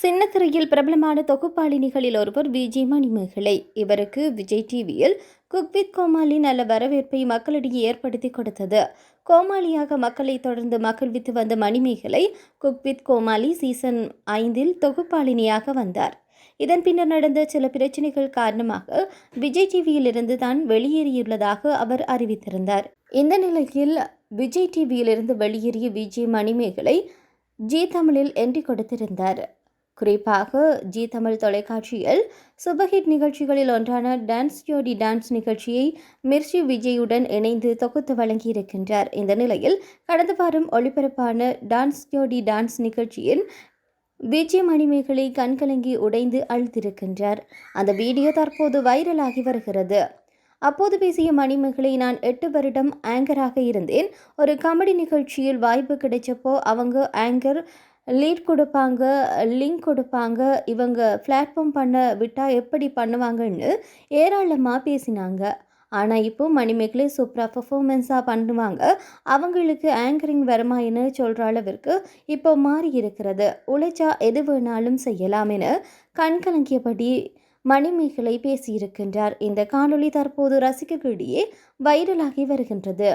சின்னத்திரையில் பிரபலமான தொகுப்பாளினிகளில் ஒருவர் விஜய் மணிமேகலை. இவருக்கு விஜய் டிவியில் குக் வித் கோமாளி நல்ல வரவேற்பை மக்களிடையே ஏற்படுத்தி கொடுத்தது. கோமாளியாக மக்களை தொடர்ந்து மகிழ்வித்து வந்த Manimegalai cook with Komali season ஐந்தில் தொகுப்பாளினியாக வந்தார். இதன் பின்னர் நடந்த சில பிரச்சனைகள் காரணமாக விஜய் டிவியிலிருந்து தான் வெளியேறியுள்ளதாக அவர் அறிவித்திருந்தார். இந்த நிலையில் விஜய் டிவியிலிருந்து வெளியேறிய விஜய் மணிமேகலை ஜி தமிழில் என்ட்ரி கொடுத்திருந்தார். குறிப்பாக ஜி தமிழ் தொலைக்காட்சியில் சுபஹிட் நிகழ்ச்சிகளில் ஒன்றான டான்ஸ் ஜோடி டான்ஸ் நிகழ்ச்சியை மிர்ச்சி விஜயுடன் இணைந்து தொகுத்து வழங்கியிருக்கின்றார். இந்த நிலையில் கடந்த வாரம் ஒளிபரப்பான டான்ஸ் ஜோடி டான்ஸ் நிகழ்ச்சியின் விஜய் மணிமேகலை கண்கலங்கி உடைந்து அழுத்திருக்கின்றார். அந்த வீடியோ தற்போது வைரலாகி வருகிறது. அப்போது பேசிய மணிமேகலை நான் எட்டு வருடம் ஆங்கராக இருந்தேன். ஒரு காமெடி நிகழ்ச்சியில் வாய்ப்பு கிடைச்சப்போ அவங்க ஆங்கர் லீட் கொடுப்பாங்க லிங்க் கொடுப்பாங்க இவங்க பிளாட்ஃபார்ம் பண்ண விட்டால் எப்படி பண்ணுவாங்கன்னு ஏராளமாக பேசினாங்க. ஆனால் இப்போ மணிமேகலை சூப்பராக பர்ஃபார்மன்ஸாக பண்ணுவாங்க. அவங்களுக்கு ஆங்கரிங் வருமாயின்னு சொல்கிற அளவிற்கு இப்போ மாறி இருக்கிறது. உழைச்சா எது வேணாலும் செய்யலாம் என கண்கலங்கியபடி மணிமேகலை பேசியிருக்கின்றார். இந்த காணொளி தற்போது ரசிகர்களிடையே வைரலாகி வருகின்றது.